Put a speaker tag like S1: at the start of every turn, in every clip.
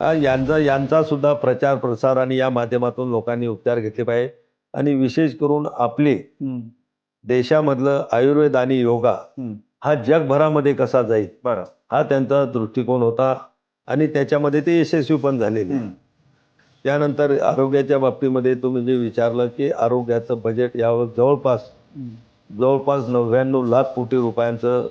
S1: हा, यांचा यांचा सुद्धा प्रचार प्रसार आणि या माध्यमातून लोकांनी उपचार घेतले पाहिजे. आणि विशेष करून आपले देशामधलं आयुर्वेद आणि योगा. हा जगभरामध्ये कसा जाईल?
S2: बरं.
S1: हा त्यांचा दृष्टिकोन होता आणि त्याच्यामध्ये ते यशस्वी पण झालेले. त्यानंतर आरोग्याच्या बाबतीमध्ये तुम्ही जे विचारलं की आरोग्याचं बजेट यावर जवळपास. जवळपास नव्याण्णव लाख कोटी रुपयांचं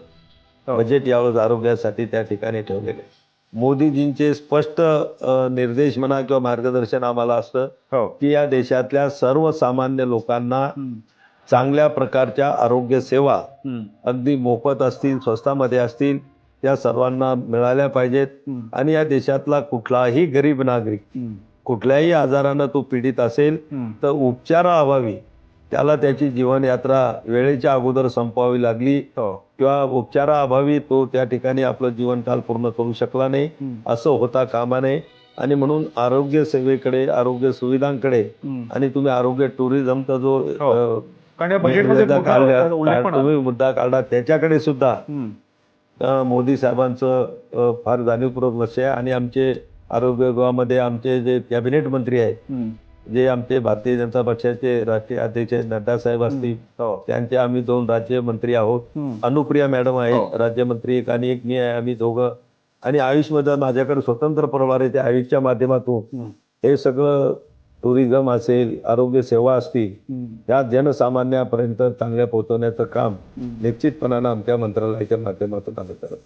S2: हो.
S1: बजेट यावेळेस आरोग्यासाठी त्या ठिकाणी ठेवलेलं आहे. मोदीजींचे स्पष्ट अ, निर्देश म्हणा किंवा मार्गदर्शन आम्हाला असतं
S2: हो.
S1: की या देशातल्या सर्वसामान्य लोकांना
S2: हम्म,
S1: चांगल्या प्रकारच्या आरोग्य सेवा
S2: हम्म,
S1: अगदी मोफत असतील स्वस्तामध्ये असतील त्या सर्वांना मिळाल्या पाहिजेत.
S2: हम्म,
S1: आणि या देशातला कुठलाही गरीब नागरिक
S2: हम्म,
S1: कुठल्याही आजारानं तो पीडित असेल
S2: हम्म.
S1: तर उपचाराअभावी त्याला त्याची जीवनयात्रा वेळेच्या अगोदर संपवावी लागली.
S2: हो.
S1: किंवा उपचाराअभावी तो त्या ठिकाणी आपलं जीवनकाल पूर्ण करू शकला नाही. असं होता कामा नये आणि म्हणून आरोग्य सेवेकडे आरोग्य सुविधांकडे. आणि तुम्ही आरोग्य टुरिझमचा जो
S2: हो.
S1: तुम्ही मुद्दा काढला त्याच्याकडे सुद्धा मोदी साहेबांचं फार जाणीवपूर्वक लक्ष आहे. आणि आमचे आरोग्य विभागामध्ये आमचे जे कॅबिनेट मंत्री आहेत. जे आमचे भारतीय जनता पक्षाचे राष्ट्रीय अध्यक्ष नड्डा साहेब असतील
S2: हो
S1: त्यांचे आम्ही दोन राज्यमंत्री आहोत. अनुप्रिया मॅडम आहे
S2: हो.
S1: राज्यमंत्री एक आणि एक मी आहे आम्ही दोघं आणि आयुषमध्ये माझ्याकडे स्वतंत्र प्रभार आहे त्या आयुषच्या माध्यमातून. हे सगळं टुरिझम असेल आरोग्य सेवा असतील
S2: हम्म.
S1: या जनसामान्यापर्यंत चांगल्या पोहोचवण्याचं काम. निश्चितपणानं आमच्या मंत्रालयाच्या माध्यमातून आम्ही करत